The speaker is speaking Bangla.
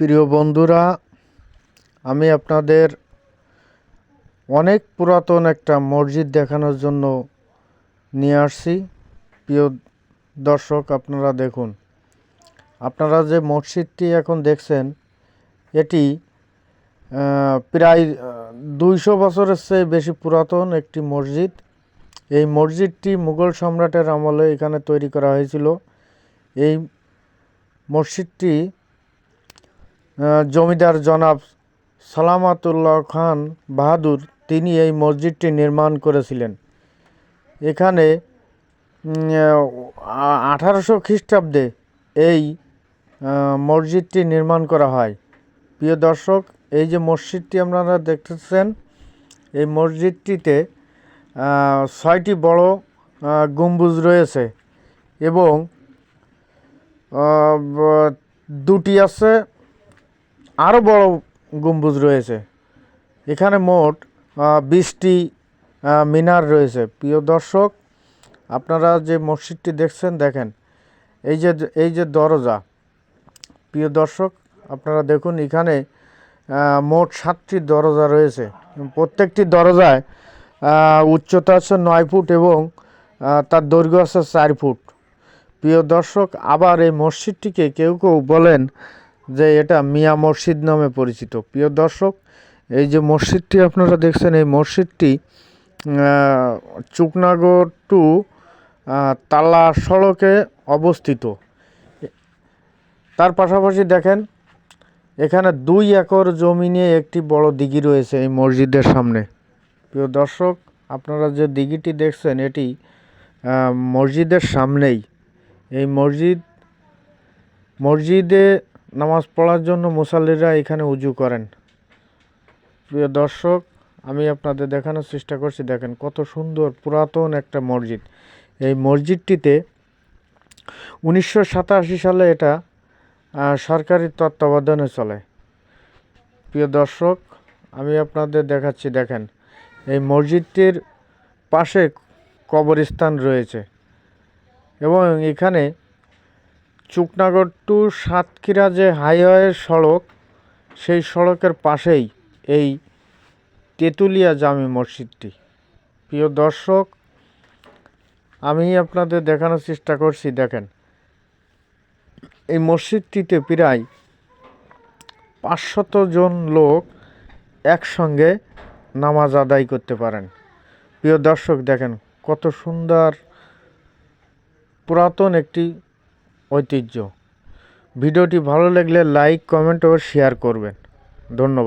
প্রিয় বন্ধুরা, আমি আপনাদের অনেক পুরাতন একটা মসজিদ দেখানোর জন্য নিয়ে আসছি। প্রিয় দর্শক, আপনারা দেখুন। আপনারা যে মসজিদটি এখন দেখছেন, এটি প্রায় দুইশো বছরের চেয়ে বেশি পুরাতন একটি মসজিদ। এই মসজিদটি মুঘল সম্রাটের আমলে এখানে তৈরি করা হয়েছিল। এই মসজিদটি জমিদার জনাব সালামাতুল্লাহ খান বাহাদুর তিনি এই মসজিদটি নির্মাণ করেছিলেন। এখানে আঠারোশো খ্রিস্টাব্দে এই মসজিদটি নির্মাণ করা হয়। প্রিয় দর্শক, এই যে মসজিদটি আপনারা দেখতেছেন, এই মসজিদটিতে ছয়টি বড় গম্বুজ রয়েছে এবং দুটি আছে আরও বড় গম্বুজ রয়েছে। এখানে মোট বিশটি মিনার রয়েছে। প্রিয় দর্শক, আপনারা যে মসজিদটি দেখছেন, দেখেন, এই যে এই যে দরজা। প্রিয় দর্শক, আপনারা দেখুন এখানে মোট সাতটি দরজা রয়েছে। প্রত্যেকটি দরজায় উচ্চতা আছে নয় ফুট এবং তার দৈর্ঘ্য আছে চার ফুট। প্রিয় দর্শক, আবার এই মসজিদটিকে কেউ কেউ বলেন যে এটা মিয়া মসজিদ নামে পরিচিত। প্রিয় দর্শক, এই যে মসজিদটি আপনারা দেখছেন, এই মসজিদটি চুকনাগর টু তালা সড়কে অবস্থিত। তার পাশাপাশি দেখেন, এখানে দুই একর জমি নিয়ে একটি বড় দিঘি রয়েছে এই মসজিদের সামনে। প্রিয় দর্শক, আপনারা যে দিঘিটি দেখছেন, এটি মসজিদের সামনেই। এই মসজিদ, মসজিদে নামাজ পড়ার জন্য মুসাল্লিরা এখানে উজু করেন। প্রিয় দর্শক, আমি আপনাদের দেখানোর চেষ্টা করছি, দেখেন কত সুন্দর পুরাতন একটা মসজিদ। এই মসজিদটিতে উনিশশো সাতাশি সালে এটা সরকারি তত্ত্বাবধানে চলে। প্রিয় দর্শক, আমি আপনাদের দেখাচ্ছি, দেখেন, এই মসজিদটির পাশে কবরস্থান রয়েছে এবং এখানে চুকনাগর টু সাতক্ষীরা যে হাইওয়ে সড়ক, সেই সড়কের পাশেই এই তেঁতুলিয়া জামি মসজিদটি। প্রিয় দর্শক, আমি আপনাদের দেখানোর চেষ্টা করছি, দেখেন। এই মসজিদটিতে প্রায় পাঁচশত জন লোক একসঙ্গে নামাজ আদায় করতে পারেন। প্রিয় দর্শক, দেখেন কত সুন্দর পুরাতন একটি ঐতিহ্য। ভিডিওটি ভালো লাগলে লাইক কমেন্ট ও শেয়ার করবেন। ধন্যবাদ।